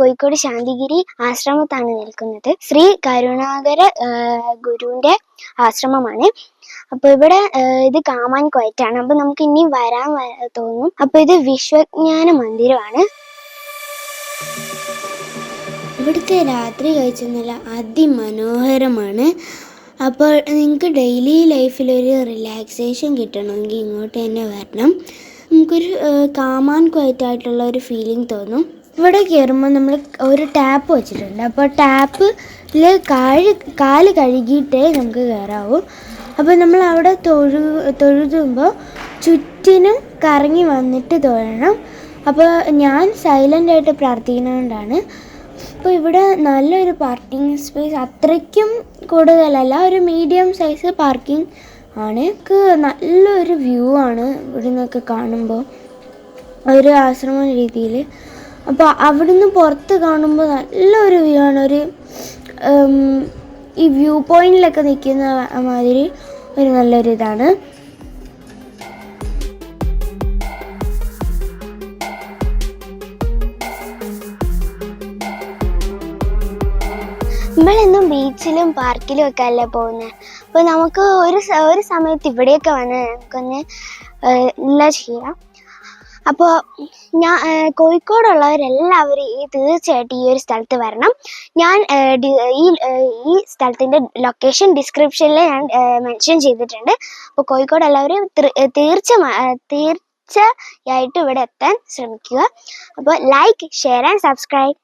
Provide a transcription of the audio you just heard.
കോഴിക്കോട് ശാന്തിഗിരി ആശ്രമത്താണ് നിൽക്കുന്നത്. ശ്രീ കരുണാകര ഗുരുവിന്റെ ആശ്രമമാണ്. അപ്പൊ ഇവിടെ ഇത് കാമാൻ കോയറ്റാണ്. അപ്പൊ നമുക്ക് ഇനി വരാൻ തോന്നും. അപ്പൊ ഇത് വിശ്വജ്ഞാന മന്ദിരമാണ്. ഇവിടുത്തെ രാത്രി കാഴ്ച നല്ല അതിമനോഹരമാണ്. അപ്പോൾ നിങ്ങൾക്ക് ഡെയിലി ലൈഫിൽ ഒരു റിലാക്സേഷൻ കിട്ടണമെങ്കിൽ ഇങ്ങോട്ട് തന്നെ വരണം. നമുക്കൊരു കാമാൻ ക്വയറ്റായിട്ടുള്ള ഒരു ഫീലിംഗ് തോന്നും. ഇവിടെ കയറുമ്പോൾ നമ്മൾ ഒരു ടാപ്പ് വെച്ചിട്ടുണ്ട്. അപ്പോൾ ടാപ്പിൽ കാൽ കാൽ കഴുകിയിട്ടേ നമുക്ക് കയറാവൂ അപ്പോൾ നമ്മൾ അവിടെ തൊഴു തൊഴുതുമ്പോൾ ചുറ്റിനും കറങ്ങി വന്നിട്ട് തൊഴണം. അപ്പോൾ ഞാൻ സൈലന്റായിട്ട് പ്രാർത്ഥിക്കുന്നതുകൊണ്ടാണ്. അപ്പോൾ ഇവിടെ നല്ലൊരു പാർക്കിംഗ് സ്പേസ് അത്രയ്ക്കും കൂടുതലല്ല ഒരു മീഡിയം സൈസ് പാർക്കിംഗ് ആണ്. നല്ലൊരു വ്യൂ ആണ് ഇവിടെ നിന്നൊക്കെ കാണുമ്പോൾ ഒരു ആശ്രമ രീതിയിൽ അപ്പോൾ അവിടുന്ന് പുറത്ത് കാണുമ്പോൾ നല്ലൊരു വ്യൂ ആണ്. ഒരു ഈ വ്യൂ പോയിന്റിലൊക്കെ നിൽക്കുന്ന മാതിരി ഒരു നല്ലൊരു ഇതാണ്. നമ്മളെന്നും ബീച്ചിലും പാർക്കിലും ഒക്കെ അല്ലേ പോകുന്നത് അപ്പൊ നമുക്ക് ഒരു ഒരു സമയത്ത് ഇവിടെയൊക്കെ വന്ന് നമുക്കൊന്ന് എല്ലാം ചെയ്യാം? അപ്പോൾ ഞാൻ കോഴിക്കോടുള്ളവരെല്ലാവരും ഈ തീർച്ചയായിട്ടും ഈ ഒരു സ്ഥലത്ത് വരണം. ഞാൻ ഈ ഈ സ്ഥലത്തിന്റെ ലൊക്കേഷൻ ഡിസ്ക്രിപ്ഷനിൽ ഞാൻ മെൻഷൻ ചെയ്തിട്ടുണ്ട്. അപ്പോൾ കോഴിക്കോട് എല്ലാവരും തീർച്ച തീർച്ചയായിട്ടും ഇവിടെ എത്താൻ ശ്രമിക്കുക. അപ്പോൾ ലൈക്ക് ഷെയർ ആൻഡ് സബ്സ്ക്രൈബ്